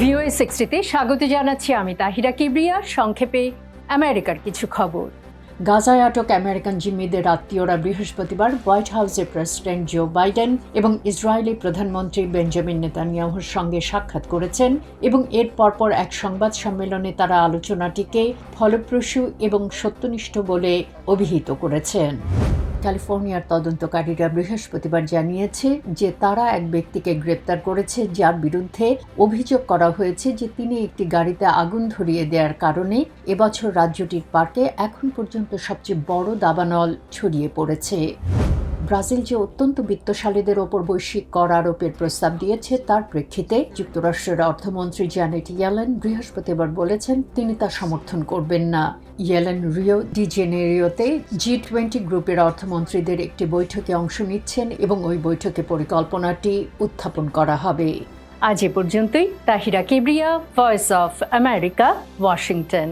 VOA সিক্সটিতে স্বাগত জানাচ্ছি আমি তাহিরা কিবরিয়া। সংক্ষেপে আমেরিকার কিছু খবর। গাজায় আটক আমেরিকান জিম্মিদের আত্মীয়রা বৃহস্পতিবার হোয়াইট হাউসে প্রেসিডেন্ট জো বাইডেন এবং ইসরায়েলি প্রধানমন্ত্রী বেঞ্জামিন নেতানিয়াহুর সঙ্গে সাক্ষাৎ করেছেন এবং এর পরপর এক সংবাদ সম্মেলনে তারা আলোচনাটিকে ফলপ্রসূ এবং সত্যনিষ্ঠ বলে অভিহিত করেছেন। ক্যালিফোর্নিয়ার তদন্তকারীরা বৃহস্পতিবার জানিয়েছে যে তারা এক ব্যক্তিকে গ্রেপ্তার করেছে, যার বিরুদ্ধে অভিযোগ করা হয়েছে যে তিনি একটি গাড়িতে আগুন ধরিয়ে দেওয়ার কারণে এবছর রাজ্যটির পার্কে এখন পর্যন্ত সবচেয়ে বড় দাবানল ছড়িয়ে পড়েছে। ব্রাজিল যে অত্যন্ত বিত্তশালীদের ওপর বৈশ্বিক কর আরোপের প্রস্তাব দিয়েছে, তার প্রেক্ষিতে যুক্তরাষ্ট্রের অর্থমন্ত্রী জ্যানেট ইয়েলেন বৃহস্পতিবার বলেছেন, তিনি তা সমর্থন করবেন না। ইয়েলেন রিও ডি জেনেরিওতে জি টোয়েন্টি গ্রুপের অর্থমন্ত্রীদের একটি বৈঠকে অংশ নিচ্ছেন এবং ওই বৈঠকে পরিকল্পনাটি উত্থাপন করা হবে। আজ এ পর্যন্তই। Tahira Kibria voice of America Washington